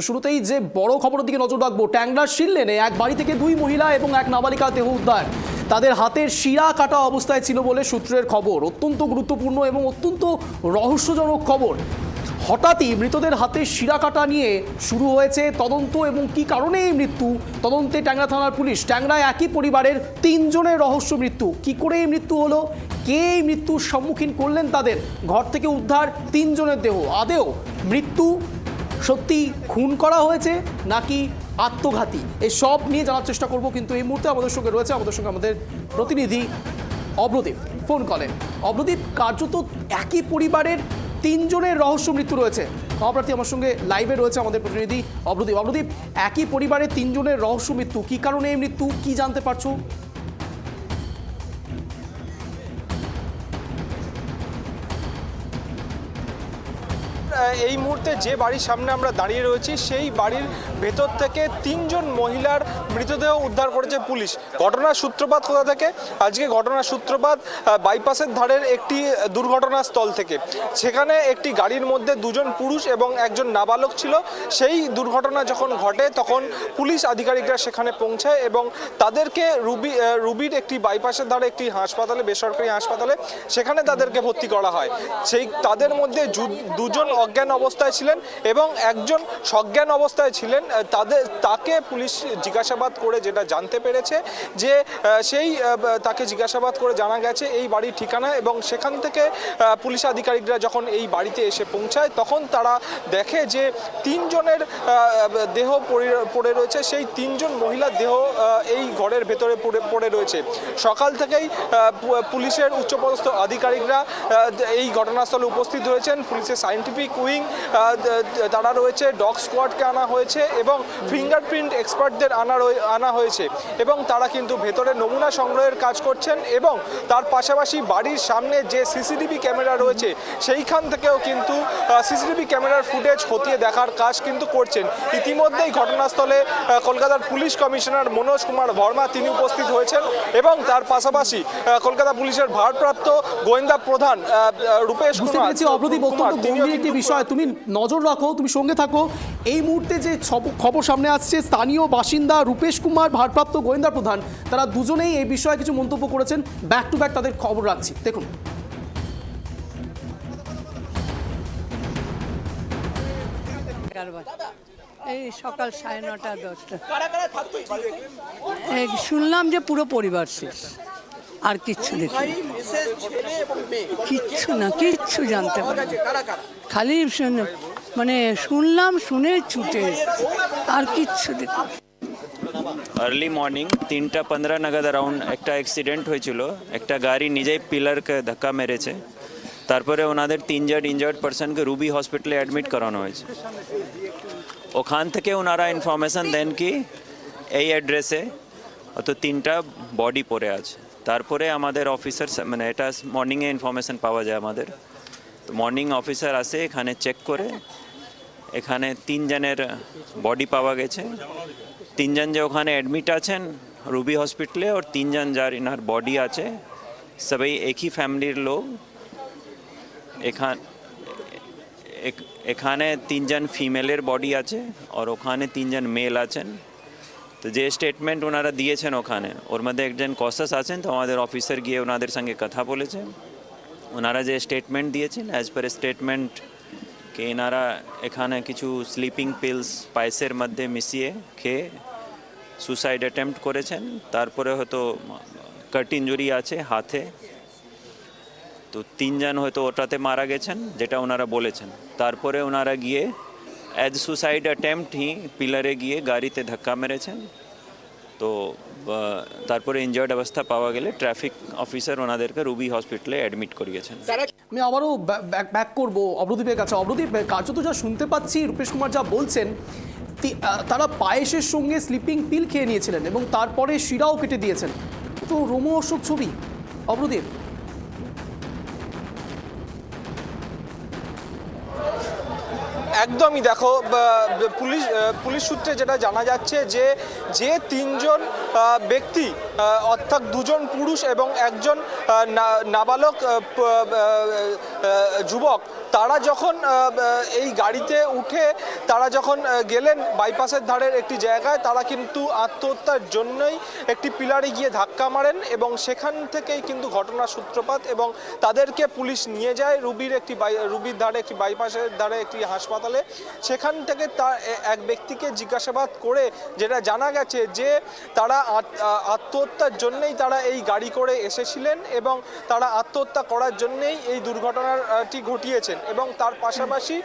শুরুতেই যে বড় খবরের দিকে নজর রাখব, ট্যাংরার শিললেনে এক বাড়ি থেকে দুই মহিলা এবং এক নাবালিকা দেহ উদ্ধার। তাদের হাতের শিরা কাটা অবস্থায় ছিল বলে সূত্রের খবর। অত্যন্ত গুরুত্বপূর্ণ এবং অত্যন্ত রহস্যজনক খবর। হঠাৎই মৃতদের হাতে শিরা কাটা নিয়ে শুরু হয়েছে তদন্ত এবং কি কারণে এই মৃত্যু? তদন্তে ট্যাংরা থানার পুলিশ, ট্যাংরায় একই পরিবারের তিনজনের রহস্য মৃত্যু। কি করে এই মৃত্যু হলো? কে এই মৃত্যুর সম্মুখীন করলেন তাদের? ঘর থেকে উদ্ধার তিনজনের দেহ। আদেও মৃত্যু সত্যি খুন করা হয়েছে নাকি আত্মঘাতী? এই সব নিয়ে জানার চেষ্টা করব, কিন্তু এই মুহূর্তে আমাদের সঙ্গে রয়েছে আমাদের সঙ্গে আমাদের প্রতিনিধি অব্রদীপ। ফোন কলেন। অব্রদীপ, কার্যত একই পরিবারের তিনজনের রহস্য মৃত্যু রয়েছে। খবরার্থী আমার সঙ্গে লাইভে রয়েছে আমাদের প্রতিনিধি অব্রদীপ। অব্রদীপ, একই পরিবারের তিনজনের রহস্য মৃত্যু, কী কারণে এই মৃত্যু, কী জানতে পারছ? এই মুহূর্তে যে বাড়ির সামনে আমরা দাঁড়িয়ে রয়েছি, সেই বাড়ির ভেতর থেকে তিনজন মহিলার মৃতদেহ উদ্ধার করেছে পুলিশ। ঘটনার সূত্রপাত কোথা থেকে? আজকে ঘটনার সূত্রপাত বাইপাসের ধারের একটি দুর্ঘটনাস্থল থেকে। সেখানে একটি গাড়ির মধ্যে দুজন পুরুষ এবং একজন নাবালক ছিল। সেই দুর্ঘটনা যখন ঘটে, তখন পুলিশ আধিকারিকরা সেখানে পৌঁছায় এবং তাদেরকে রুবি রুবির একটি বাইপাসের ধারে একটি হাসপাতালে, বেসরকারি হাসপাতালে সেখানে তাদেরকে ভর্তি করা হয়। সেই তাদের মধ্যে দুজন অজ্ঞান অবস্থায় ছিলেন এবং একজন সজ্ঞান অবস্থায় ছিলেন তাদের, তাকে পুলিশ জিজ্ঞাসাবাদ করে যেটা জানতে পেরেছে যে সেই তাকে জিজ্ঞাসাবাদ করে জানা গেছে এই বাড়ির ঠিকানা এবং সেখান থেকে পুলিশ আধিকারিকরা যখন এই বাড়িতে এসে পৌঁছায়, তখন তারা দেখে যে তিনজনের দেহ পড়ে- রয়েছে, সেই তিনজন মহিলার দেহ এই ঘরের ভেতরে পড়ে পড়ে রয়েছে। সকাল থেকেই পুলিশের উচ্চপদস্থ আধিকারিকরা এই ঘটনাস্থলে উপস্থিত হয়েছেন পুলিশের সায়েন্টিফিক উইং তারা রয়েছে ডগ স্কোয়াডকে আনা হয়েছে এবং ফিঙ্গারপ্রিন্ট এক্সপার্টদের আনা আনা হয়েছে। এবং তারা কিন্তু ভেতরে নমুনা সংগ্রহের কাজ করছেন এবং তার পাশাপাশি বাড়ির সামনে যে সিসিটিভি ক্যামেরা রয়েছে সেইখান থেকেও কিন্তু সিসিটিভি ক্যামেরার ফুটেজ খতিয়ে দেখার কাজ কিন্তু করছেন। ইতিমধ্যেই ঘটনাস্থলে কলকাতার পুলিশ কমিশনার মনোজ কুমার বর্মা তিনি উপস্থিত হয়েছেন এবং তার পাশাপাশি কলকাতা পুলিশের ভারপ্রাপ্ত গোয়েন্দা প্রধান রূপেশ কুমার পেরেছি বিষয় তুমি নজর রাখো তুমি সঙ্গে থাকো। এই মুহূর্তে যে খবর সামনে আসছে স্থানীয় বাসিন্দা রূপেশ কুমার ভারপ্রাপ্ত গোয়েন্দা প্রধান তারা দুজনেই এই বিষয়ে কিছু মন্তব্য করেছেন। ব্যাক টু ব্যাক তাদের খবর রাখছি। দেখুন। এই সকাল সাড়ে নটা দশটা। শুনলাম যে পুরো পরিবার শেষ। আর কিচ্ছু দেখি কিচ্ছু না কিচ্ছু জানতে পারি খালি শুন- মানে শুনলাম শুনে ছুটে আর কিচ্ছু দেখি আর্লি মর্নিং তিনটা পনেরো নাগাদ অ্যারাউন্ড একটা অ্যাক্সিডেন্ট হয়েছিল। একটা গাড়ি নিজেই পিলারকে ধাক্কা মেরেছে। তারপরে ওনাদের তিনজন ইনজার্ড পার্সনকে রুবি হসপিটালে অ্যাডমিট করানো হয়েছে। ওখান থেকে ওনারা ইনফরমেশন দেন কি এই অ্যাড্রেসে অত তিনটা বডি পড়ে আছে। তারপরে আমাদের অফিসার মানে এটা মর্নিংয়ে ইনফরমেশন পাওয়া যায় আমাদের। তো মর্নিং অফিসার আসে, এখানে চেক করে। এখানে তিনজনের বডি পাওয়া গেছে। তিনজন যে ওখানে অ্যাডমিট আছেন রুবি হসপিটালে ওর তিনজন যার ইনার বডি আছে, সবাই একই ফ্যামিলির লোক। এখান এখ- এখানে তিনজন ফিমেলের বডি আছে, আর ওখানে তিনজন মেল আছেন। তো যে স্টেটমেন্ট ওনারা দিয়েছেন ওখানে, ওর মধ্যে একজন কসাস আছেন, তো আমাদের অফিসার গিয়ে ওনাদের সঙ্গে কথা বলেছেন। ওনারা যে স্টেটমেন্ট দিয়েছেন অ্যাজ পার স্টেটমেন্ট কে এনারা এখানে কিছু স্লিপিং পিলস পাইসের মধ্যে মিশিয়ে খেয়ে সুসাইড অ্যাটেম্প্ট করেছেন। তারপরে হয়তো কাট ইঞ্জুরি আছে হাতে। তো তিনজন হয়তো ওটাতে মারা গেছেন, যেটা ওনারা বলেছেন। তারপরে ওনারা গিয়ে অ্যাজ সুসাইড অ্যাটেম্প্ট হি পিলারে গিয়ে গাড়িতে ধাক্কা মেরেছেন। তো তারপরে ইনজার্ড অবস্থা পাওয়া গেলে ট্রাফিক অফিসার ওনাদেরকে রুবি হসপিটালে অ্যাডমিট করিয়েছেন। আমি আবারও ব্যাক করব অবদ্বীপের কাছে। অবদ্বীপ কার্যত যা শুনতে পাচ্ছি, রূপেশ কুমার যা বলছেন তারা পায়েসের সঙ্গে স্লিপিং পিল খেয়ে নিয়েছিলেন এবং তারপরে শিরাও কেটে দিয়েছেন। তো রোমহর্ষক ছবি অবদ্বীপ একদমই দেখো পুলিশ পুলিশ সূত্রে যেটা জানা যাচ্ছে যে যে তিনজন ব্যক্তি অর্থাৎ দুজন পুরুষ এবং একজন নাবালক যুবক, তারা যখন এই গাড়িতে উঠে, তারা যখন গেলেন বাইপাসের ধারের একটি জায়গায়, তারা কিন্তু আত্মহত্যার জন্যই একটি পিলারে গিয়ে ধাক্কা মারেন এবং সেখান থেকেই কিন্তু ঘটনার সূত্রপাত এবং তাদেরকে পুলিশ নিয়ে যায়। রুবির একটি রুবির ধারে একটি বাইপাসের ধারে একটি হাসপাতালে সেখান থেকে তার এক ব্যক্তিকে জিজ্ঞাসাবাদ করে যেটা জানা গেছে যে তারা আত্মহত্যার জন্যই তারা এই গাড়ি করে এসেছিলেন এবং তারা আত্মহত্যা করার জন্যেই এই দুর্ঘটনাটি ঘটিয়েছেন এবং তার পাশাপাশি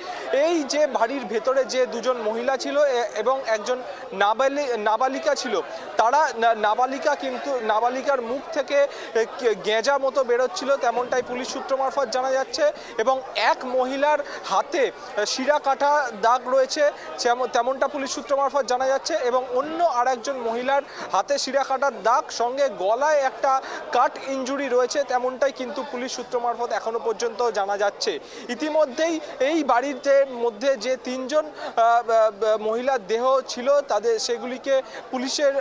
এই যে বাড়ির ভেতরে যে দুজন মহিলা ছিল এবং একজন নাবালি, নাবালিকা ছিল, তারা নাবালিকা কিন্তু, নাবালিকার মুখ থেকে গেঁজা মতো বেরোচ্ছিল, তেমনটাই পুলিশ সূত্র মারফত জানা যাচ্ছে এবং এক মহিলার হাতে শিরা কাটা দাগ রয়েছে তেমনটা পুলিশ সূত্র মারফত জানা যাচ্ছে এবং অন্য আরেকজন মহিলার হাতে শিরা কাটার দাগ, সঙ্গে গলায় একটা কাট ইঞ্জুরি রয়েছে, তেমনটাই কিন্তু পুলিশ সূত্র মারফত এখনও পর্যন্ত জানা যাচ্ছে। ইতিমধ্যেই এই বাড়িতে মধ্যে যে তিনজন মহিলার দেহ ছিল, তাদের সেগুলিকে পুলিশের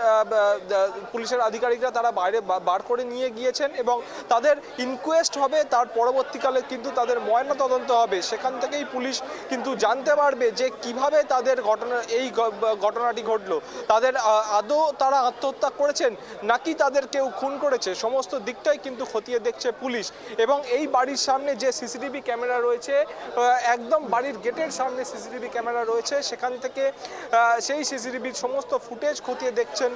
পুলিশের আধিকারিকরা তারা বাইরে বার করে নিয়ে গিয়েছেন এবং তাদের ইনকোয়েস্ট হবে, তার পরবর্তীকালে কিন্তু তাদের ময়না তদন্ত হবে। সেখান থেকেই পুলিশ কিন্তু জানতে পারবে যে কীভাবে তাদের ঘটনা, এই ঘটনাটি ঘটলো। তাদের আদৌ তারা আত্মহত্যা করেছেন নাকি তাদের কেউ খুন করেছে, সমস্ত দিকটাই কিন্তু খতিয়ে দেখছে পুলিশ। এবং এই বাড়ির সামনে যে সিসিটিভি ক্যামেরা রয়েছে একদম বাড়ির গেটের সামনে সিসিটিভি ক্যামেরা রয়েছে। সেখান থেকে সেই সিসিটিভির সমস্ত ফুটেজ খতিয়ে দেখছেন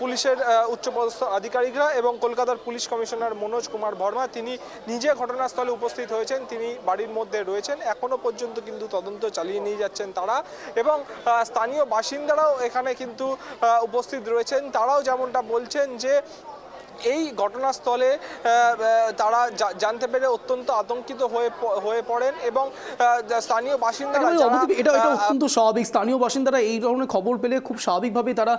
পুলিশের উচ্চপদস্থ আধিকারিকরা এবং কলকাতার পুলিশ কমিশনার মনোজ কুমার বর্মা। তিনি নিজে ঘটনাস্থলে উপস্থিত হয়েছেন, তিনি বাড়ির মধ্যে রয়েছেন। এখনও পর্যন্ত কিন্তু তদন্ত চালিয়ে নিয়ে যাচ্ছেন তারা এবং স্থানীয় বাসিন্দারাও এখানে কিন্তু উপস্থিত রয়েছেন। তারাও যেমনটা বলছেন যে এই ঘটনাস্থলে তারা জানতে পেরে অত্যন্ত আতঙ্কিত হয়ে হয়ে পড়েন এবং স্থানীয় বাসিন্দারা এটা এটা অত্যন্ত স্বাভাবিক। স্থানীয় বাসিন্দারা এই ধরনের খবর পেলে খুব স্বাভাবিকভাবে তারা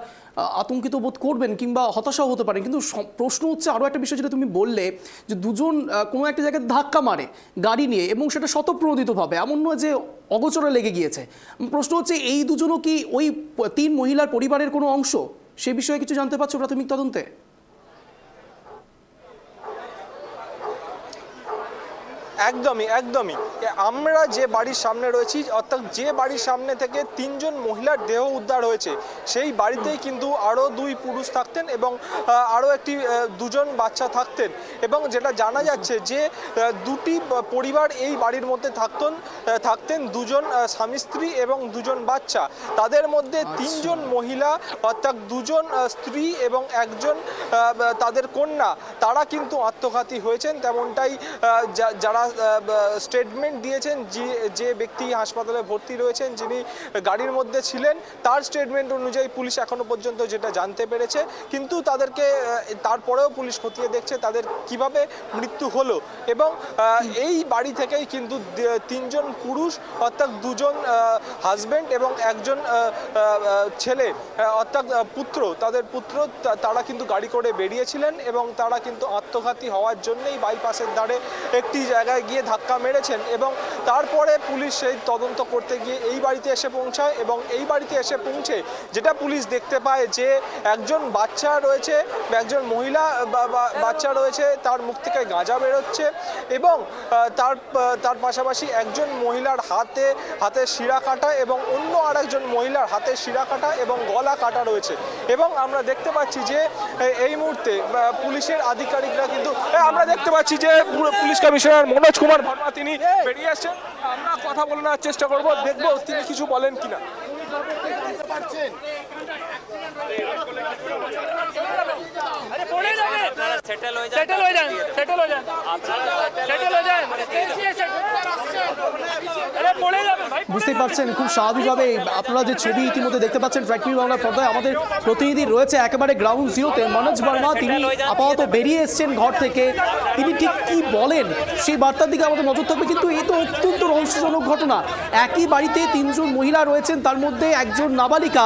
আতঙ্কিত বোধ করবেন কিংবা হতাশাও হতে পারেন। কিন্তু প্রশ্ন হচ্ছে আরও একটা বিষয় যেটা তুমি বললে যে দুজন কোনো একটা জায়গায় ধাক্কা মারে গাড়ি নিয়ে এবং সেটা শতপ্রণোদিতভাবে এমন নয় যে অগোচরে লেগে গিয়েছে। প্রশ্ন হচ্ছে এই দুজনও কি ওই তিন মহিলার পরিবারের কোনো অংশ? সে বিষয়ে কিছু জানতে পারছ প্রাথমিক তদন্তে? একদমই একদমই। আমরা যে বাড়ির সামনে রয়েছি অর্থাৎ যে বাড়ির সামনে থেকে তিনজন মহিলার দেহ উদ্ধার হয়েছে সেই বাড়িতেই কিন্তু আরও দুই পুরুষ থাকতেন এবং আরও একটি দুজন বাচ্চা থাকতেন। এবং যেটা জানা যাচ্ছে যে দুটি পরিবার এই বাড়ির মধ্যে থাকতেন থাকতেন দুজন স্বামী স্ত্রী এবং দুজন বাচ্চা। তাদের মধ্যে তিনজন মহিলা অর্থাৎ দুজন স্ত্রী এবং একজন তাদের কন্যা। তারা কিন্তু আত্মঘাতী হয়েছেন তেমনটাই যারা স্টেটমেন্ট দিয়েছেন যে যে ব্যক্তি হাসপাতালে ভর্তি রয়েছেন, যিনি গাড়ির মধ্যে ছিলেন, তার স্টেটমেন্ট অনুযায়ী পুলিশ এখনও পর্যন্ত যেটা জানতে পেরেছে। কিন্তু তাদেরকে তারপরেও পুলিশ খতিয়ে দেখছে তাদের কীভাবে মৃত্যু হলো। এবং এই বাড়ি থেকেই কিন্তু তিনজন পুরুষ, অর্থাৎ দুজন হাজবেন্ড এবং একজন ছেলে অর্থাৎ পুত্র। তাদের পুত্র তারা কিন্তু গাড়ি করে বেরিয়েছিলেন এবং তারা কিন্তু আত্মঘাতী হওয়ার জন্যই বাইপাসের ধারে একটি জায়গায় গিয়ে ধাক্কা মেরেছেন এবং তারপরে পুলিশ সেই তদন্ত করতে গিয়ে এই বাড়িতে এসে পৌঁছায় এবং এই বাড়িতে এসে পৌঁছে যেটা পুলিশ দেখতে পায় যে একজন বাচ্চা রয়েছে, একজন মহিলা বাচ্চা রয়েছে, তার মুখ থেকে গাঁজা বেরোচ্ছে এবং তার তার পাশাপাশি একজন মহিলার হাতে হাতে শিরা কাটা এবং অন্য আরেকজন মহিলার হাতে শিরা কাটা এবং গলা কাটা রয়েছে এবং আমরা দেখতে পাচ্ছি যে এই মুহূর্তে পুলিশের আধিকারিকরা কিন্তু আমরা দেখতে পাচ্ছি যে পুলিশ কমিশনার মনোজ কুমার ভার্মা তিনি বেরিয়ে আসছেন। আমরা কথা বলে নেওয়ার চেষ্টা করব দেখব তিনি কিছু বলেন কিনা। সেটেল হয়ে সেটেল হয়ে যান সেটেল হয়ে যান। সেটেল হয়ে যান। বুঝতেই পারছেন খুব স্বাভাবিকভাবে আপনারা যে ছবি ইতিমধ্যে দেখতে পাচ্ছেন ফ্যাক্টরি বাংলার পর্দায় আমাদের প্রতিনিধি রয়েছে একেবারে গ্রাউন্ড জিরোতে মনোজ বর্মা তিনি আপাতত বেরিয়ে এসেছেন ঘর থেকে। তিনি ঠিক কি বলেন? সেই বার্তার দিকে আমাদের নজর থাকবে কিন্তু এই তো অত্যন্ত রহস্যজনক ঘটনা। একই বাড়িতে তিনজন মহিলা রয়েছেন তার মধ্যে একজন নাবালিকা।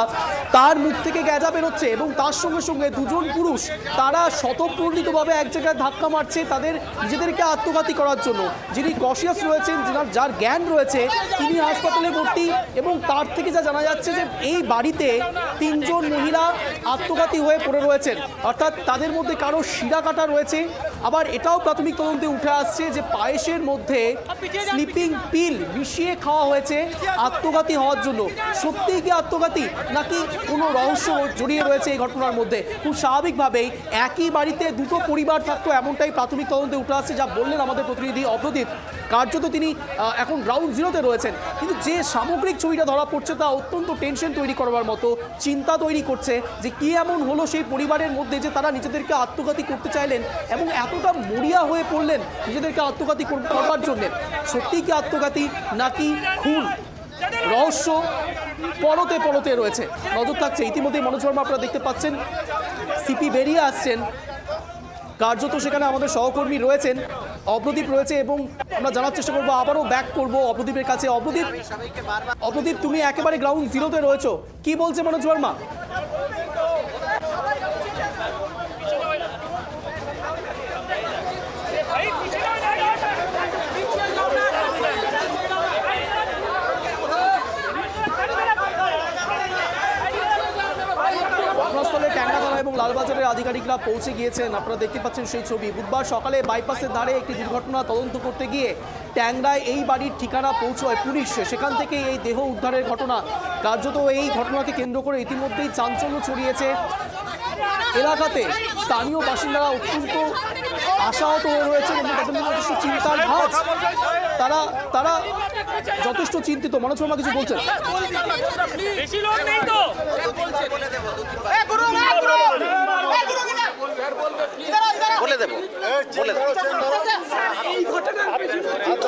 তার মুখ থেকে গ্যাজা বেরোচ্ছে এবং তার সঙ্গে সঙ্গে দুজন পুরুষ তারা স্বতঃপ্রণিতভাবে এক জায়গায় ধাক্কা মারছে তাদের নিজেদেরকে আত্মঘাতী করার জন্য। যিনি কশিয়াস রয়েছেন যার যার জ্ঞান রয়েছে, তিনি হাসপাতালে ভর্তি এবং তার থেকে যা জানা যাচ্ছে যে এই বাড়িতে তিনজন মহিলা আত্মঘাতী হয়ে পড়ে রয়েছেন। অর্থাৎ তাদের মধ্যে কারও শিরা কাটা রয়েছে আবার এটাও প্রাথমিক তদন্তে উঠে আসছে যে পায়েসের মধ্যে স্লিপিং পিল মিশিয়ে খাওয়া হয়েছে আত্মঘাতী হওয়ার জন্য। সত্যিই কি আত্মঘাতী? নাকি কোনো রহস্য জড়িয়ে রয়েছে এই ঘটনার মধ্যে? খুব স্বাভাবিকভাবেই একই বাড়িতে দুটো পরিবার থাকতো এমনটাই প্রাথমিক তদন্তে উঠে আসছে যা বললেন আমাদের প্রতিনিধি অপ্রদীপ। কার্যত তিনি এখন গ্রাউন্ড জিরোতে রয়েছেন। কিন্তু যে সামগ্রিক ছবিটা ধরা পড়ছে তা অত্যন্ত টেনশন তৈরি করবার মতো চিন্তা তৈরি করছে যে কি এমন হলো সেই পরিবারের মধ্যে যে তারা নিজেদেরকে আত্মঘাতী করতে চাইলেন এবং এতটা মরিয়া হয়ে পড়লেন নিজেদেরকে আত্মঘাতী কর- করবার জন্য। সত্যিই কি আত্মঘাতী নাকি খুন? রহস্য পরতে পরতে রয়েছে। নজর থাকছে। ইতিমধ্যেই মনোজ শর্মা আপনারা দেখতে পাচ্ছেন, সিপি বেরিয়ে আসছেন। কার্যত সেখানে আমাদের সহকর্মী রয়েছেন, অপ্রদীপ রয়েছে এবং আমরা জানার চেষ্টা করব, আবারও ব্যাক করব অপ্রদীপের কাছে। অপ্রদীপ অপ্রদীপ, তুমি একেবারে গ্রাউন্ড জিরোতে রয়েছো। কি বলছে মনোজ বর্মা আধিকারিকরা পৌঁছে গিয়েছেন। আপনারা দেখতে পাচ্ছেন সেই ছবি। বুধবার সকালে বাইপাসের ধারে একটি দুর্ঘটনা তদন্ত করতে গিয়ে ট্যাংরায় এই বাড়ির ঠিকানা পৌঁছয় পুলিশ। সেখান থেকে এই দেহ উদ্ধারের ঘটনা। কার্যত এই ঘটনাকে কেন্দ্র করে ইতিমধ্যেই চাঞ্চল্য ছড়িয়েছে। এলাকাতে স্থানীয় বাসিন্দারা অত্যন্ত আশাহত হয়ে রয়েছেন এবং তাদের মধ্যে যথেষ্ট চিন্তার ভাঁজ। তারা তারা যথেষ্ট চিন্তিত। মনোজ শর্মা কিছু বলছেন? বেশি লোক নেই তো। বলে দেবো বলে দেবো দিন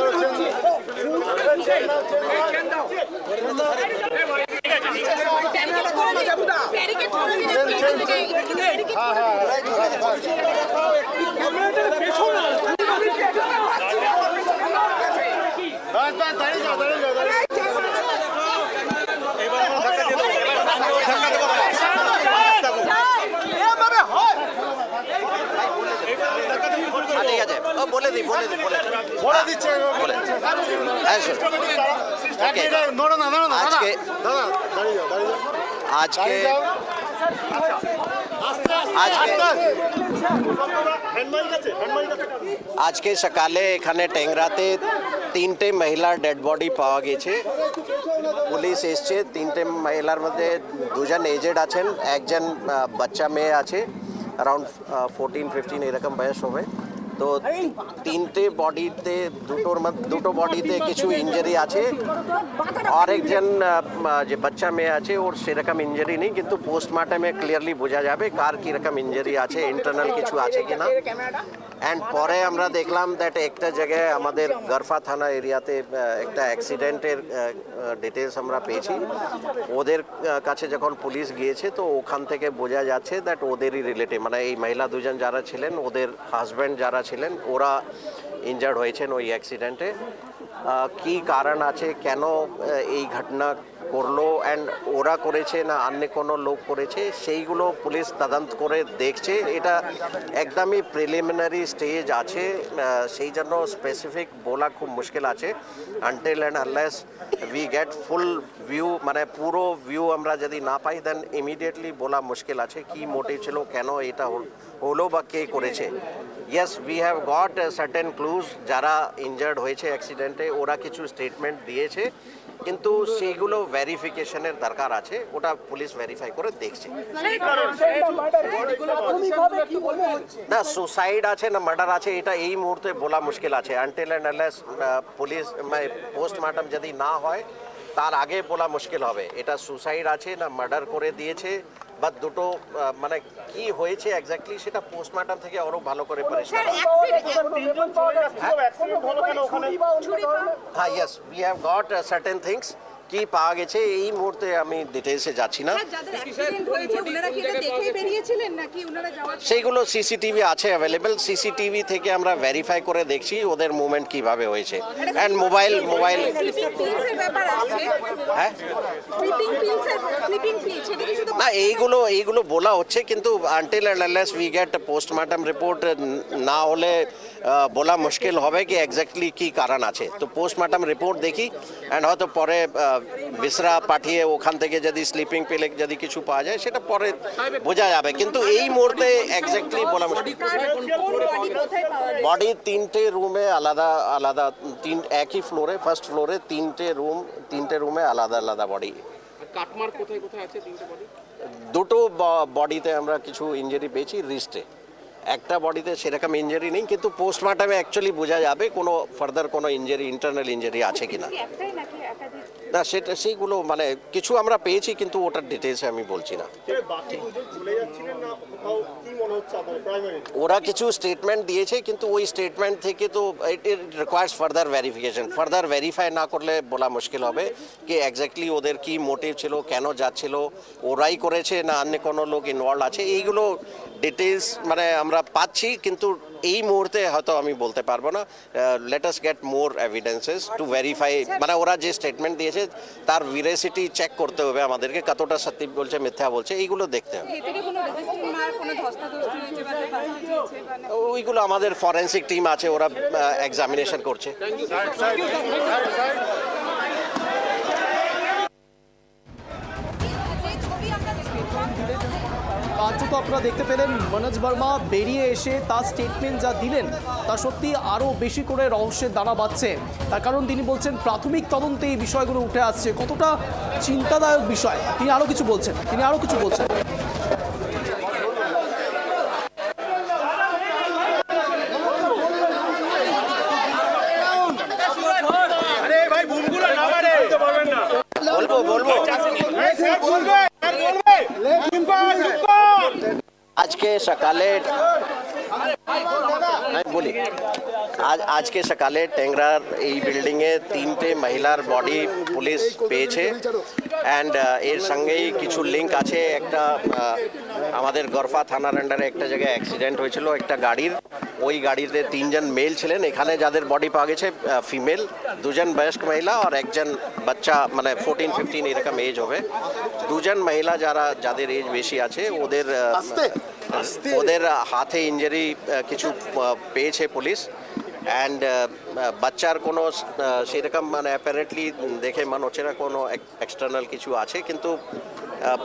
হ্যাঁ, ঠিক আছে ও বলে দিই বলে দিই বলে দিচ্ছে বলে আজকে আজকে আজকে সকালে এখানে টেংরাতে তিনটে মহিলার ডেড বডি পাওয়া গেছে। পুলিশ এসছে তিনটে মহিলার মধ্যে দুজন এজেড আছেন একজন বাচ্চা মেয়ে আছে। অ্যারাউন্ড ফোরটিন ফিফটিন এরকম বয়স হবে। তো তিনটে বডিতে, দুটোর দুটো বডিতে কিছু ইঞ্জুরি আছে। আর একজন যে বাচ্চা মেয়ে আছে, ওর সেরকম ইঞ্জুরি নেই, কিন্তু পোস্টমর্টমে ক্লিয়ারলি বোঝা যাবে কার কীরকম ইঞ্জুরি আছে ইন্টারনাল কিছু আছে কি না অ্যান্ড পরে আমরা দেখলাম দ্যাট একটা জায়গায় আমাদের গরফা থানা এরিয়াতে একটা অ্যাক্সিডেন্টের ডিটেলস আমরা পেয়েছি। ওদের কাছে যখন পুলিশ গিয়েছে, তো ওখান থেকে বোঝা যাচ্ছে দ্যাট ওদেরই রিলেটিভ মানে এই মহিলা দুজন যারা ছিলেন, ওদের হাজব্যান্ড যারা ছিলেন, ওরা ইনজার্ড হয়েছেন ওই অ্যাক্সিডেন্টে কি কারণ আছে? কেন এই ঘটনা করল? অ্যান্ড ওরা করেছে না অন্য কোনো লোক করেছে? সেইগুলো পুলিশ তদন্ত করে দেখছে। এটা একদমই প্রিলিমিনারি স্টেজ আছে। সেই জন্য স্পেসিফিক বলা খুব মুশকিল আছে। Until and unless we get full view মানে পুরো ভিউ আমরা যদি না পাই দেন ইমিডিয়েটলি বলা মুশকিল আছে। কি মোটিভ ছিল? কেন এটা হল- বা কে করেছে? Yes we have got certain clues যারা ইনজার্ড হয়েছে অ্যাক্সিডেন্টে ওরা কিছু স্টেটমেন্ট দিয়েছে কিন্তু সেইগুলো ভেরিফিকেশনের দরকার আছে ওটা পুলিশ ভেরিফাই করে দেখছে। না সুসাইড আছে না মার্ডার আছে এটা এই মুহূর্তে বলা মুশকিল আছে। Until and unless police postmortem যদি না হয় তার আগে বলা মুশকিল হবে। এটা সুসাইড আছে না মার্ডার করে দিয়েছে বা দুটো মানে কি হয়েছে এক্স্যাক্টলি সেটা পোস্টমর্টম থেকে আরও ভালো করে পরিষ্কার। হ্যাঁ। Yes we have got certain things কি পাওয়া গেছে? এই মুহূর্তে আমি ডিটেলসে যাচ্ছি না। সেইগুলো সিসিটিভি আছে অ্যাভেলেবেল সিসিটিভি থেকে আমরা ভেরিফাই করে দেখছি ওদের মুভমেন্ট কীভাবে হয়েছে। অ্যান্ড মোবাইল মোবাইল হ্যাঁ? না এইগুলো এইগুলো বলা হচ্ছে কিন্তু until and unless we get postmortem report না হলে বলা মুশকিল হবে কি এক্স্যাক্টলি কি কারণ আছে। তো পোস্টমর্টম রিপোর্ট দেখি অ্যান্ড হয়তো পরে বিশ্রা পাঠিয়ে ওখান থেকে যদি স্লিপিং পিলে যদি কিছু পাওয়া যায় সেটা পরে বোঝা যাবে। কিন্তু এই মুহূর্তে এক্স্যাক্টলি বলা মুশকিল। বডি তিনটে রুমে আলাদা আলাদা তিন একই ফ্লোরে ফার্স্ট ফ্লোরে তিনটে রুম তিনটে রুমে আলাদা আলাদা বডি কাটমার কোথায় কোথায় আছে তিনটে বডি দুটো বডিতে আমরা কিছু ইঞ্জুরি পেয়েছি রিস্টে একটা বডিতে সেরকম ইঞ্জুরি নেই, কিন্তু পোস্টমার্টামে অ্যাকচুয়ালি বোঝা যাবে কোনো ফার্দার কোনো ইঞ্জুরি ইন্টারনাল ইঞ্জুরি আছে কিনা। না সেটা সেইগুলো মানে কিছু আমরা পেয়েছি কিন্তু ওটার ডিটেলসে আমি বলছি না। ওরা কিছু স্টেটমেন্ট দিয়েছে কিন্তু ওই স্টেটমেন্ট থেকে তো it requires further verification further verify না করলে বলা মুশকিল হবে কি এক্স্যাক্টলি ওদের কি মোটিভ ছিল কেন যাচ্ছিল ওরাই করেছে না অন্য কোনো লোক ইনভলভ আছে এইগুলো ডিটেলস মানে আমরা পাচ্ছি কিন্তু এই মুহূর্তে হয়তো আমি বলতে পারব না। Let us get more evidences to verify মানে ওরা যে স্টেটমেন্ট দিয়েছে তার ভিরেসিটি চেক করতে হবে আমাদেরকে। কতটা সত্যি বলছে মিথ্যা বলছে এইগুলো দেখতে হবে। ওইগুলো আমাদের ফরেন্সিক টিম আছে ওরা এক্সামিনেশন করছে। কার্যত আপনারা দেখতে পেলেন মনোজ বর্মা বেরিয়ে এসে তার স্টেটমেন্ট যা দিলেন, তা সত্যি আরও বেশি করে রহস্যের দানা বাঁধছে। তার কারণ তিনি বলছেন, প্রাথমিক তদন্তে এই বিষয়গুলো উঠে আসছে। কতটা চিন্তাদায়ক বিষয়, তিনি আরও কিছু বলছেন, তিনি আরও কিছু বলছেন। আজকে সকালে বলি, আজ আজকে সকালে ট্যাংরার এই বিল্ডিংয়ে তিনটে মহিলার বডি পুলিশ পেয়েছে। অ্যান্ড এর সঙ্গেই কিছু লিঙ্ক আছে। একটা আমাদের গরফা থানার আন্ডারে একটা জায়গায় অ্যাক্সিডেন্ট হয়েছিল, একটা গাড়ির। ওই গাড়িতে তিনজন মেল ছিলেন। এখানে যাদের বডি পাওয়া গেছে ফিমেল দুজন বয়স্ক মহিলা আর একজন বাচ্চা মানে ফোরটিন ফিফটিন এরকম এজ হবে। দুজন মহিলা যারা যাদের এজ বেশি আছে ওদের ওদের হাতে ইঞ্জুরি কিছু পেয়েছে পুলিশ অ্যান্ড বাচ্চার কোনো সেরকম মানে অ্যাপারেটলি দেখে মনে হচ্ছে না কোনো এক্সটার্নাল কিছু আছে কিন্তু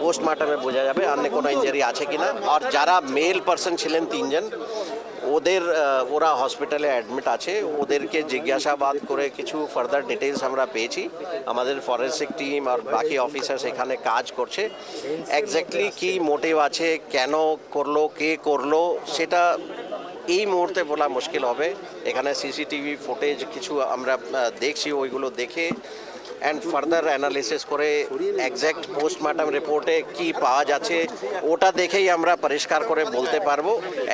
পোস্টমর্টমে বোঝা যাবে অন্য কোনো ইঞ্জুরি আছে কি না আর যারা মেল পার্সন ছিলেন তিনজন ওদের ওরা হসপিটালে অ্যাডমিট আছে। ওদেরকে জিজ্ঞাসাবাদ করে কিছু ফার্দার ডিটেলস আমরা পেয়েছি। আমাদের ফরেন্সিক টিম আর বাকি অফিসার এখানে কাজ করছে। এক্স্যাক্টলি কি মোটিভ আছে, কেন করল, কে করল, সেটা এই মুহূর্তে বলা মুশকিল হবে। এখানে সিসিটিভি ফুটেজ কিছু আমরা দেখছি, ওইগুলো দেখে অ্যান্ড ফার্দার অ্যানালিসিস করে একজ্যাক্ট পোস্টমর্টম রিপোর্টে কি পাওয়া যাচ্ছে ওটা দেখেই আমরা পরিষ্কার করে বলতে পারব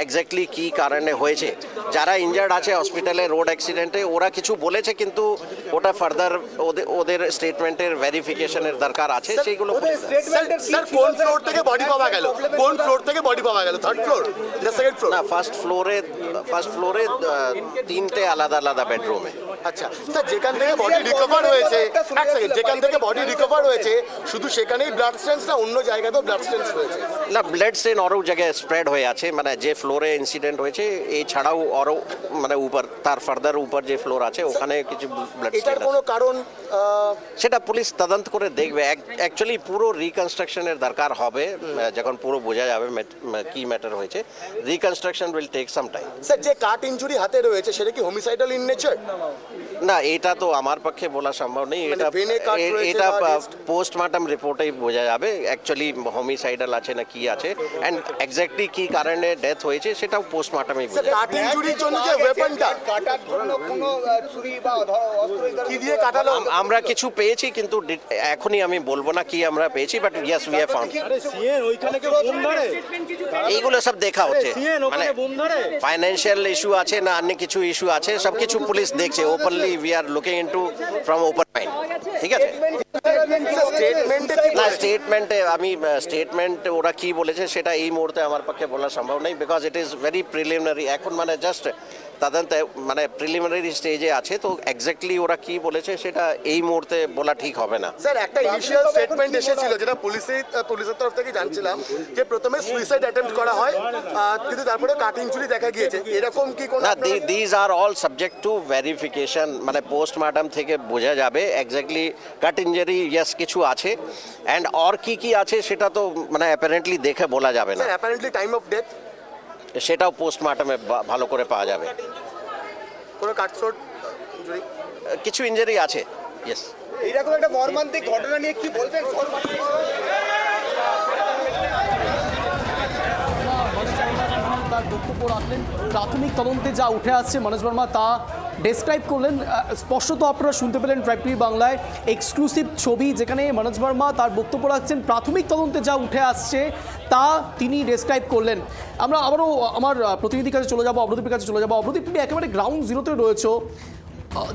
একজ্যাক্টলি কি কারণে হয়েছে। যারা ইনজার্ড আছে হসপিটালে রোড অ্যাক্সিডেন্টে ওরা কিছু বলেছে কিন্তু ওটা ফার্দার ওদের ওদের স্টেটমেন্টের ভেরিফিকেশনের দরকার আছে সেইগুলো স্যার কোন ফ্লোর থেকে বডি পাওয়া গেল? কোন ফ্লোর থেকে বডি পাওয়া গেল? থার্ড ফ্লোর না সেকেন্ড ফ্লোর না ফার্স্ট ফ্লোরে ফার্স্ট ফ্লোরে তিনটে আলাদা আলাদা বেডরুমে আচ্ছা স্যার যেখান থেকে বডি রিকভার হয়েছে এক সেকেন্ড যেখান থেকে বডি রিকভার হয়েছে শুধু সেখানেই ব্লাড স্টেন্স না অন্য জায়গাতেও ব্লাড স্টেন্স হয়েছে না ব্লাড স্টেন আরও জায়গায় স্প্রেড হয়ে আছে মানে যে ফ্লোরে ইনসিডেন্ট হয়েছে এছাড়াও আরও মানে উপর তার ফার্দার উপর যে ফ্লোর আছে ওখানে কিছু ব্লাড স্টেন কোনো কারণ সেটা পুলিশ তদন্ত করে দেখবে। অ্যাকচুয়ালি পুরো রিকনস্ট্রাকশনের দরকার হবে যখন পুরো বোঝা যাবে কি ম্যাটার হয়েছে। Reconstruction will take some time sir যে কাট ইনজুরি হাতে রয়েছে সেটা কি হোমিসাইডাল ইন নেচার না এটা তো আমার পক্ষে বলা সম্ভব নেই। মানে এটা এটা পোস্টমর্টম রিপোর্টেই বোঝা যাবে অ্যাকচুয়ালি হোমিসাইডাল আছে না কি আছে। অ্যান্ড এক্স্যাক্টলি কি কারণে ডেথ হয়েছে সেটাও পোস্টমর্টমেই বোঝা কাট ইনজুরির জন্য যে ওয়েপনটা কাটার জন্য কোনো ছুরি বা অস্ত্র কি দিয়ে কাটালো? আমরা কিছু পেয়েছি কিন্তু এখনই আমি বলব না কি আমরা পেয়েছি but yes we have found এইগুলো সব দেখা হচ্ছে। মানে ফাইন্যান্সিয়াল ইস্যু আছে না অন্য কিছু ইস্যু আছে সব কিছু পুলিশ দেখছে। Openly we are looking into from open mind ঠিক আছে না স্টেটমেন্টে আমি স্টেটমেন্ট ওরা কি বলেছে সেটা এই মুহূর্তে আমার পক্ষে বলা সম্ভব নেই because it is very preliminary এখন মানে জাস্ট তদন্ত মানে প্রিলিমিনারি স্টেজে আছে তো এক্স্যাক্টলি ওরা কি বলেছে সেটা এই মুহূর্তে বলা ঠিক হবে না। স্যার একটা ইনিশিয়াল স্টেটমেন্ট এসেছিল যেটা পুলিশের পুলিশের তরফ থেকে জানছিলাম যে প্রথমে সুইসাইড অ্যাটেম্প্ট করা হয় কিন্তু তারপরে কাটিং চুরি দেখা গিয়েছে। এরকম কি কোনো না these are all subject to verification মানে পোস্টমর্টম থেকে বোঝা যাবে এক্স্যাক্টলি কাট ইঞ্জারি ইয়েস কিছু আছে। অ্যান্ড অর কি কি আছে সেটা তো মানে অ্যাপারেন্টলি দেখে বলা যাবে না। Sir apparently time of death সেটাও পোস্টমর্টমে ভালো করে পাওয়া যাবে। কোনো ইঞ্জুরি কিছু ইঞ্জারি আছে ইয়েস এইরকম একটা মর্মান্তিক ঘটনা নিয়ে কি বলবেন? তার বক্তব্য রাখলেন প্রাথমিক তদন্তে যা উঠে আসছে মনোজ বর্মা তা ডেসক্রাইব করলেন স্পষ্টত আপনারা শুনতে পেলেন ট্রাইপি বাংলায় এক্সক্লুসিভ ছবি যেখানে মনোজ বর্মা তার বক্তব্য রাখছেন। প্রাথমিক তদন্তে যা উঠে আসছে তা তিনি ডেসক্রাইব করলেন। আমরা আবারও আমার প্রতিনিধির কাছে চলে যাব অবদীপের কাছে চলে যাব। অবদীপ তুমি একেবারে গ্রাউন্ড জিরোতে রয়েছো।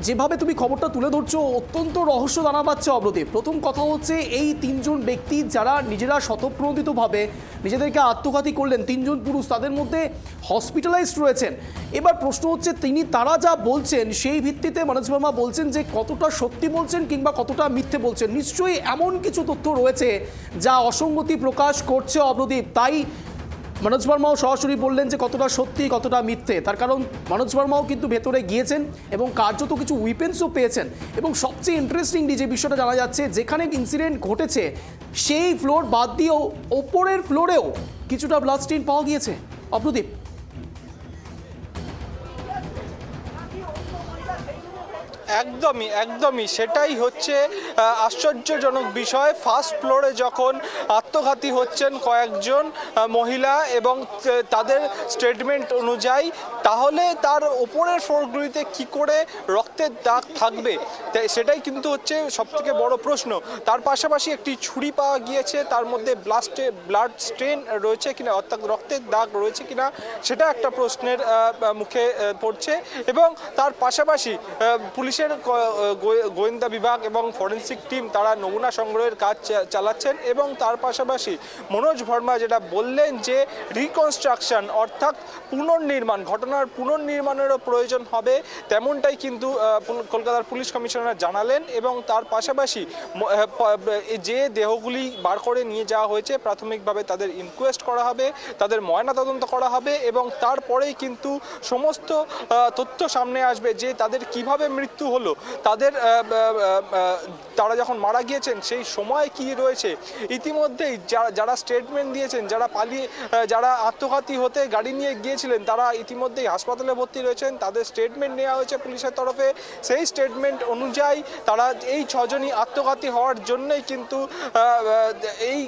যেভাবে তুমি খবরটা তুলে ধরছো, অত্যন্ত রহস্য দানা পাচ্ছে অবদীপ প্রথম কথা হচ্ছে, এই তিনজন ব্যক্তি যারা নিজেরা স্বতঃপ্রণোদিতভাবে নিজেদেরকে আত্মঘাতী করলেন, তিনজন পুরুষ, তাদের মধ্যে হসপিটালাইজড রয়েছেন। এবার প্রশ্ন হচ্ছে, তিনি, তারা যা বলছেন, সেই ভিত্তিতে মনোজ বর্মা বলছেন যে, কতটা সত্যি বলছেন কিংবা কতটা মিথ্যে বলছেন? নিশ্চয়ই এমন কিছু তথ্য রয়েছে যা অসঙ্গতি প্রকাশ করছে অবদীপ তাই মনোজ বর্মাও সরাসরি বললেন যে কতটা সত্যি, কতটা মিথ্যে। তার কারণ মনোজ বর্মাও কিন্তু ভেতরে গিয়েছেন এবং কার্যত কিছু উইপেন্সও পেয়েছেন। এবং সবচেয়ে ইন্টারেস্টিংলি যে বিষয়টা জানা যাচ্ছে, যেখানে ইনসিডেন্ট ঘটেছে, সেই ফ্লোর বাদ দিয়েও ওপরের ফ্লোরেও কিছুটা ব্লাস্টিন পাওয়া গিয়েছে। অপ্রদীপ। একদমই একদমই। সেটাই হচ্ছে আশ্চর্যজনক বিষয়। ফার্স্ট ফ্লোরে যখন আত্মঘাতী হচ্ছেন কয়েকজন মহিলা এবং তাদের স্টেটমেন্ট অনুযায়ী তাহলে তার ওপরের ফ্লোরগুলিতে কি করে রক্তের দাগ থাকবে? সেটাই কিন্তু হচ্ছে সবথেকে বড় প্রশ্ন। তার পাশাপাশি একটি ছুরি পাওয়া গিয়েছে তার মধ্যে ব্লাস্টে ব্লাড স্টেন রয়েছে কিনা অর্থাৎ রক্তের দাগ রয়েছে কিনা সেটা একটা প্রশ্নের মুখে পড়ছে। এবং তার পাশাপাশি আহ, পুলিশের গোয়েন্দা বিভাগ এবং ফরেন্সিক টিম তারা নমুনা সংগ্রহের কাজ চালাচ্ছেন এবং তার পাশাপাশি মনোজ ভর্মা যেটা বললেন যে রিকনস্ট্রাকশন অর্থাৎ পুনর্নির্মাণ, ঘটনার পুনর্নির্মাণেরও প্রয়োজন হবে তেমনটাই কিন্তু কলকাতার পুলিশ কমিশনার জানালেন এবং তার পাশাপাশি যে দেহগুলি বার করে নিয়ে যাওয়া হয়েছে প্রাথমিকভাবে তাদের ইনকোয়েস্ট করা হবে, তাদের ময়নাতদন্ত করা হবে এবং তারপরেই কিন্তু সমস্ত তথ্য সামনে আসবে যে তাদের কীভাবে মৃত্যু হলো। তাদের তারা যখন মারা গিয়েছেন, সেই সময় কি রয়েছে? ইতিমধ্যেই যারা যারা স্টেটমেন্ট দিয়েছেন, যারা পালিয়ে যারা আত্মঘাতী হতে গাড়ি নিয়ে গিয়েছিলেন, তারা ইতিমধ্যেই হাসপাতালে ভর্তি রয়েছেন। তাদের স্টেটমেন্ট নেওয়া হয়েছে পুলিশের তরফে। সেই স্টেটমেন্ট অনুযায়ী তারা এই ছজনই আত্মঘাতী হওয়ার জন্যই কিন্তু এই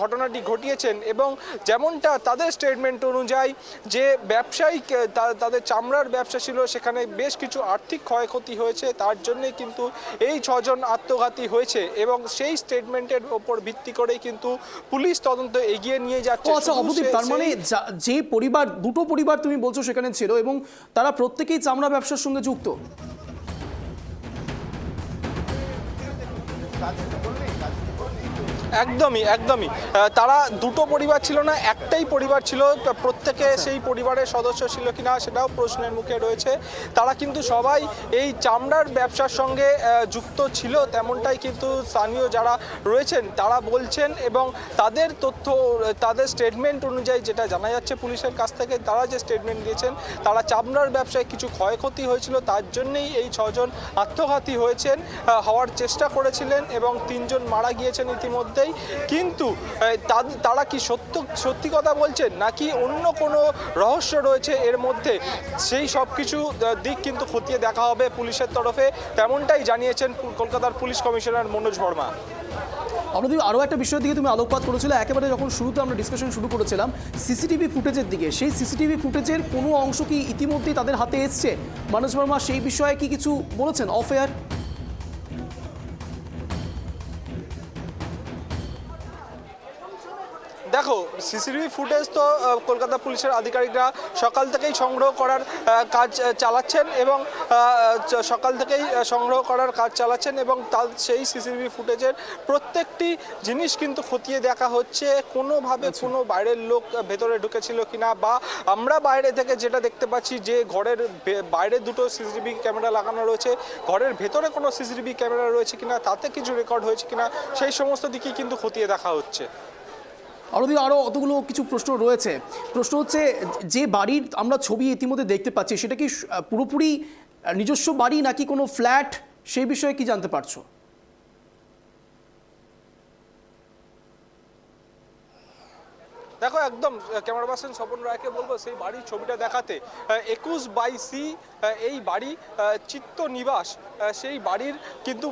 ঘটনাটি ঘটিয়েছেন এবং যেমনটা তাদের স্টেটমেন্ট অনুযায়ী যে ব্যবসায়িক তাদের চামড়ার ব্যবসা ছিল, সেখানে বেশ কিছু আর্থিক ক্ষয়ক্ষতি হয়েছে তার জন্যই কিন্তু এই ছজন আত্মঘাতী হয়েছে এবং সেই স্টেটমেন্টের ওপর ভিত্তি করেই কিন্তু পুলিশ তদন্ত এগিয়ে নিয়ে যাচ্ছে। আচ্ছা অবদীপ তার মানে যে পরিবার দুটো পরিবার তুমি বলছো সেখানে ছিল এবং তারা প্রত্যেকেই চামড়া ব্যবসার সঙ্গে যুক্ত? একদমই একদমই। তারা দুটো পরিবার ছিল না একটাই পরিবার ছিল। প্রত্যেকে সেই পরিবারের সদস্য ছিল কিনা সেটাও প্রশ্নের মুখে রয়েছে। তারা কিন্তু সবাই এই চামড়ার ব্যবসার সঙ্গে যুক্ত ছিল তেমনটাই কিন্তু স্থানীয় যারা রয়েছেন তারা বলছেন এবং তাদের তথ্য তাদের স্টেটমেন্ট অনুযায়ী যেটা জানা যাচ্ছে পুলিশের কাছ থেকে তারা যে স্টেটমেন্ট দিয়েছেন তারা চামড়ার ব্যবসায় কিছু ক্ষয়ক্ষতি হয়েছিল তার জন্যেই এই ছজন আত্মঘাতী হয়েছেন হওয়ার চেষ্টা করেছিলেন এবং তিনজন মারা গিয়েছেন ইতিমধ্যেই কিন্তু তারা কি সত্য, সত্যি কথা বলছেন? নাকি অন্য কোনো রহস্য রয়েছে এর মধ্যে? সেই সব কিছু দিক কিন্তু খতিয়ে দেখা হবে পুলিশের তরফে। তেমনটাই জানিয়েছেন কলকাতার পুলিশ কমিশনার মনোজ বর্মা। অবদীপ আরও একটা বিষয়ের দিকে তুমি আলোকপাত করেছিলে। একেবারে যখন শুরুতে আমরা ডিসকাশন শুরু করেছিলাম সিসিটিভি ফুটেজের দিকে, সেই সিসিটিভি ফুটেজের কোনো অংশ কি ইতিমধ্যেই তাদের হাতে এসছে? মানুষ বর্মা, সেই বিষয়ে কি কিছু বলেছেন? অফ এয়ার দেখো সিসিটিভি ফুটেজ তো কলকাতা পুলিশের আধিকারিকরা সকাল থেকেই সংগ্রহ করার কাজ চালাচ্ছেন এবং সকাল থেকেই সংগ্রহ করার কাজ চালাচ্ছেন এবং তার সেই সিসিটিভি ফুটেজের প্রত্যেকটি জিনিস কিন্তু খতিয়ে দেখা হচ্ছে। কোনোভাবে কোনো বাইরের লোক ভেতরে ঢুকেছিল কিনা বা আমরা বাইরে থেকে যেটা দেখতে পাচ্ছি যে ঘরের বাইরে দুটো সিসিটিভি ক্যামেরা লাগানো রয়েছে ঘরের ভেতরে কোনো সিসিটিভি ক্যামেরা রয়েছে কিনা তাতে কিছু রেকর্ড হয়েছে কিনা সেই সমস্ত দিকেই কিন্তু খতিয়ে দেখা হচ্ছে। আরও আরও অতগুলো কিছু প্রশ্ন রয়েছে। প্রশ্ন হচ্ছে, যে বাড়ির আমরা ছবি ইতিমধ্যে দেখতে পাচ্ছি, সেটা কি পুরোপুরি নিজস্ব বাড়ি নাকি কোনো ফ্ল্যাট? সেই বিষয়ে কি জানতে পারছ? দেখো, একদম ক্যামেরা পার্সন স্বপন রায়কে বলব, সেই বাড়ির ছবিটা দেখাতে। একুশ বাই সি এই বাড়ি চিত্ত নিবাস সেই বাড়ির কিন্তু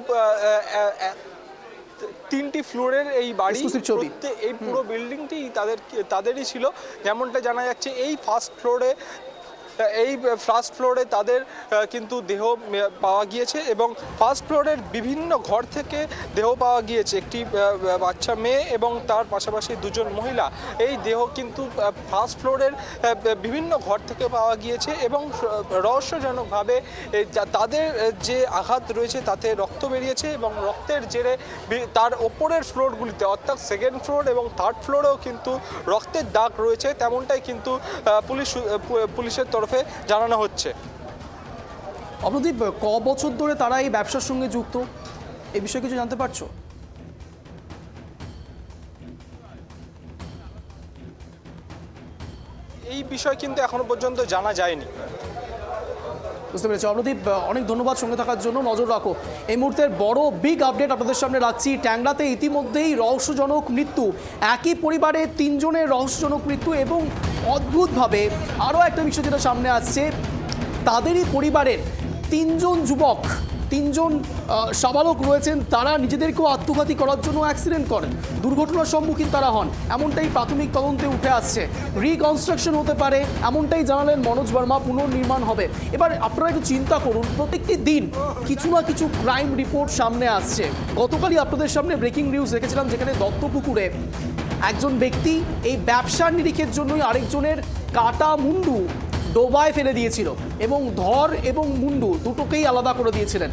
তিনটি ফ্লোরের এই বাড়ি ছবি। এই পুরো বিল্ডিংটি তাদের তাদেরই ছিল যেমনটা জানা যাচ্ছে এই ফার্স্ট ফ্লোরে এই ফার্স্ট ফ্লোরে তাদের কিন্তু দেহ পাওয়া গিয়েছে এবং ফার্স্ট ফ্লোরের বিভিন্ন ঘর থেকে দেহ পাওয়া গিয়েছে। একটি বাচ্চা মেয়ে এবং তার পাশাপাশি দুজন মহিলা। এই দেহ কিন্তু ফার্স্ট ফ্লোরের বিভিন্ন ঘর থেকে পাওয়া গিয়েছে এবং রহস্যজনকভাবে তাদের যে আঘাত রয়েছে তাতে রক্ত বেরিয়েছে এবং রক্তের জেরে তার ওপরের ফ্লোরগুলিতে অর্থাৎ সেকেন্ড ফ্লোর এবং থার্ড ফ্লোরেও কিন্তু রক্তের দাগ রয়েছে। তেমনটাই কিন্তু পুলিশ পুলিশের তরফে জানানো হচ্ছে। অবদীপ ক বছর ধরে তারা এই ব্যবসার সঙ্গে যুক্ত? এ বিষয়ে কিছু জানতে পারছ? এই বিষয় কিন্তু এখনও পর্যন্ত জানা যায়নি। বুঝতে পেরেছি। অবনদীপ অনেক ধন্যবাদ সঙ্গে থাকার জন্য। নজর রাখো। এই মুহূর্তের বড় বিগ আপডেট আপনাদের সামনে রাখছি। ট্যাংরাতে ইতিমধ্যেই রহস্যজনক মৃত্যু। একই পরিবারে তিনজনের রহস্যজনক মৃত্যু এবং অদ্ভুতভাবে আরও একটা বিষয় যেটা সামনে আসছে, তাদেরই পরিবারের তিনজন যুবক তিনজন সাবালক রয়েছেন, তারা নিজেদেরকেও আত্মঘাতী করার জন্য অ্যাক্সিডেন্ট করেন। দুর্ঘটনার সম্মুখীন তারা হন। এমনটাই প্রাথমিক তদন্তে উঠে আসছে। রিকনস্ট্রাকশন হতে পারে, এমনটাই জানালেন মনোজ বর্মা, পুনর্নির্মাণ হবে। এবার আপনারা একটু চিন্তা করুন, প্রত্যেকটি দিন কিছু না কিছু ক্রাইম রিপোর্ট সামনে আসছে। গতকালই আপনাদের সামনে ব্রেকিং নিউজ রেখেছিলাম, যেখানে দত্তপুকুরে একজন ব্যক্তি এই ব্যবসার নিরিখের জন্যই আরেকজনের কাটা মুন্ডু ডোবায় ফেলে দিয়েছিল এবং ধর এবং মুন্ডু দুটোকেই আলাদা করে দিয়েছিলেন।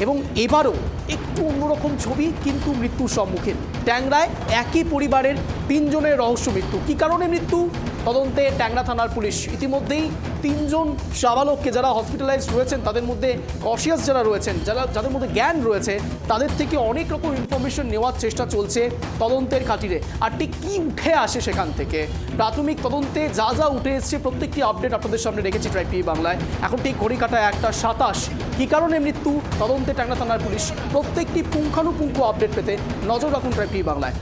এবং এবারও একটু অন্যরকম ছবি, কিন্তু মৃত্যুর সম্মুখীন। ট্যাংরায় একই পরিবারের তিনজনের রহস্য মৃত্যু। কী কারণে মৃত্যু? তদন্তে ট্যাংরা থানার পুলিশ। ইতিমধ্যেই তিনজন সাবালককে যারা হসপিটালাইজড রয়েছেন, তাদের মধ্যে কশিয়াস যারা রয়েছেন, যারা, যাদের মধ্যে জ্ঞান রয়েছে, তাদের থেকে অনেক রকম ইনফরমেশন নেওয়ার চেষ্টা চলছে তদন্তের খাতিরে। আর ঠিক কী উঠে আসে সেখান থেকে? প্রাথমিক তদন্তে যা যা উঠে এসছে, প্রত্যেকটি আপডেট আপনাদের সামনে রেখেছি ট্রাই পি বাংলায়। এখন ঠিক ঘড়ি কাটা একটা সাতাশ। কী কারণে মৃত্যু? তদন্তে টাংরা থানার পুলিশ প্রত্যেকটি পুঙ্খানুপুঙ্খ আপডেট পেতে নজর রাখুন ট্রাই পি বাংলায়।